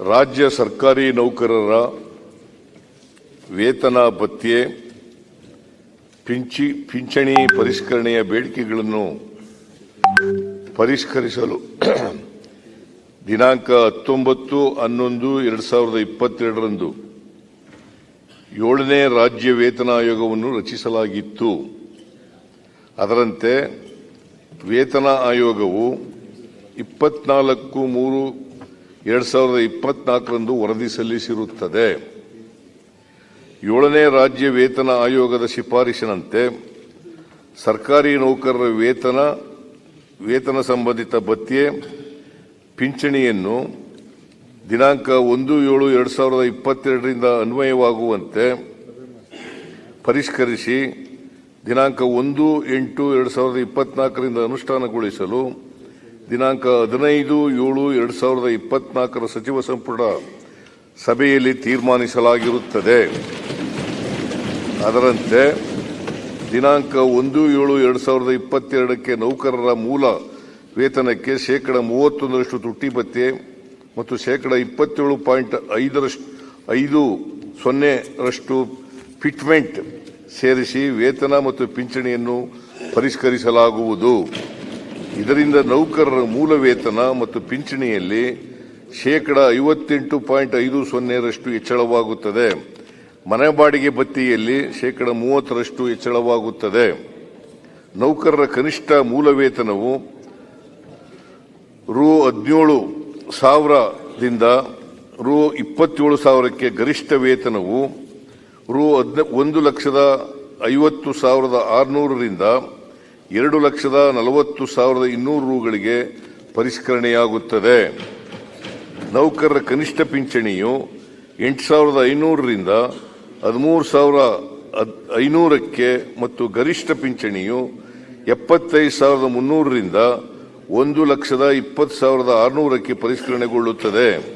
ರಾಜ್ಯ ಸರ್ಕಾರಿ ನೌಕರರ ವೇತನ ಭತ್ಯೆ, ಪಿಂಚಿ, ಪಿಂಚಣಿ ಪರಿಷ್ಕರಣೆಯ ಬೇಡಿಕೆಗಳನ್ನು ಪರಿಷ್ಕರಿಸಲು ದಿನಾಂಕ ಹತ್ತೊಂಬತ್ತು ಹನ್ನೊಂದು ಎರಡು ಸಾವಿರದ ಇಪ್ಪತ್ತೆರಡರಂದು ಏಳನೇ ರಾಜ್ಯ ವೇತನ ಆಯೋಗವನ್ನು ರಚಿಸಲಾಗಿತ್ತು. ಅದರಂತೆ ವೇತನ ಆಯೋಗವು ಇಪ್ಪತ್ನಾಲ್ಕು ಮೂರು ಎರಡು ಸಾವಿರದ ಇಪ್ಪತ್ನಾಲ್ಕರಂದು ವರದಿ ಸಲ್ಲಿಸಿರುತ್ತದೆ. ಏಳನೇ ರಾಜ್ಯ ವೇತನ ಆಯೋಗದ ಶಿಫಾರಸಿನಂತೆ ಸರ್ಕಾರಿ ನೌಕರರ ವೇತನ ವೇತನ ಸಂಬಂಧಿತ ಭತ್ಯೆ, ಪಿಂಚಣಿಯನ್ನು ದಿನಾಂಕ ಒಂದು ಏಳು ಎರಡು ಸಾವಿರದ ಇಪ್ಪತ್ತೆರಡರಿಂದ ಅನ್ವಯವಾಗುವಂತೆ ಪರಿಷ್ಕರಿಸಿ ದಿನಾಂಕ ಒಂದು ಎಂಟು ಎರಡು ಸಾವಿರದ ಇಪ್ಪತ್ನಾಲ್ಕರಿಂದ ಅನುಷ್ಠಾನಗೊಳಿಸಲು ದಿನಾಂಕ ಹದಿನೈದು ಏಳು ಎರಡು ಸಾವಿರದ ಇಪ್ಪತ್ನಾಲ್ಕರ ಸಚಿವ ಸಂಪುಟ ಸಭೆಯಲ್ಲಿ ತೀರ್ಮಾನಿಸಲಾಗಿರುತ್ತದೆ. ಅದರಂತೆ ದಿನಾಂಕ ಒಂದು ಏಳು ಎರಡು ಸಾವಿರದ ಇಪ್ಪತ್ತೆರಡಕ್ಕೆ ನೌಕರರ ಮೂಲ ವೇತನಕ್ಕೆ ಶೇಕಡ ಮೂವತ್ತೊಂದರಷ್ಟು ತುಟ್ಟಿ ಭತ್ಯೆ ಮತ್ತು ಶೇಕಡ ಇಪ್ಪತ್ತೇಳು ಪಾಯಿಂಟ್ ಐದರಷ್ಟು ಐದು ಸೊನ್ನೆರಷ್ಟು ಫಿಟ್ಮೆಂಟ್ ಸೇರಿಸಿ ವೇತನ ಮತ್ತು ಪಿಂಚಣಿಯನ್ನು ಪರಿಷ್ಕರಿಸಲಾಗುವುದು. ಇದರಿಂದ ನೌಕರರ ಮೂಲ ವೇತನ ಮತ್ತು ಪಿಂಚಣಿಯಲ್ಲಿ ಶೇಕಡ ಐವತ್ತೆಂಟು ಪಾಯಿಂಟ್ ಐದು ಸೊನ್ನೆರಷ್ಟು ಹೆಚ್ಚಳವಾಗುತ್ತದೆ. ಮನೆ ಬಾಡಿಗೆ ಬತ್ತಿಯಲ್ಲಿ ಶೇಕಡ ಮೂವತ್ತರಷ್ಟು ಹೆಚ್ಚಳವಾಗುತ್ತದೆ. ನೌಕರರ ಕನಿಷ್ಠ ಮೂಲ ವೇತನವು ರು ಹದಿನೇಳು ಸಾವಿರದಿಂದ ರು ಇಪ್ಪತ್ತೇಳು ಸಾವಿರಕ್ಕೆ ಗರಿಷ್ಠ ವೇತನವು ರು ಹದ್ನ ಒಂದು ಲಕ್ಷದ ಐವತ್ತು ಸಾವಿರದ ಆರುನೂರರಿಂದ ಎರಡು ಲಕ್ಷದ ನಲವತ್ತು ಸಾವಿರದ ಇನ್ನೂರು ರೂಗಳಿಗೆ ಪರಿಷ್ಕರಣೆಯಾಗುತ್ತದೆ. ನೌಕರರ ಕನಿಷ್ಠ ಪಿಂಚಣಿಯು ಎಂಟು ಸಾವಿರದ ಐನೂರರಿಂದ ಹದಿಮೂರು ಸಾವಿರ ಐನೂರಕ್ಕೆ ಮತ್ತು ಗರಿಷ್ಠ ಪಿಂಚಣಿಯು ಎಪ್ಪತ್ತೈದು ಸಾವಿರದ ಮುನ್ನೂರರಿಂದ ಒಂದು ಲಕ್ಷದ ಇಪ್ಪತ್ತು ಸಾವಿರದ ಆರುನೂರಕ್ಕೆ ಪರಿಷ್ಕರಣೆಗೊಳ್ಳುತ್ತದೆ.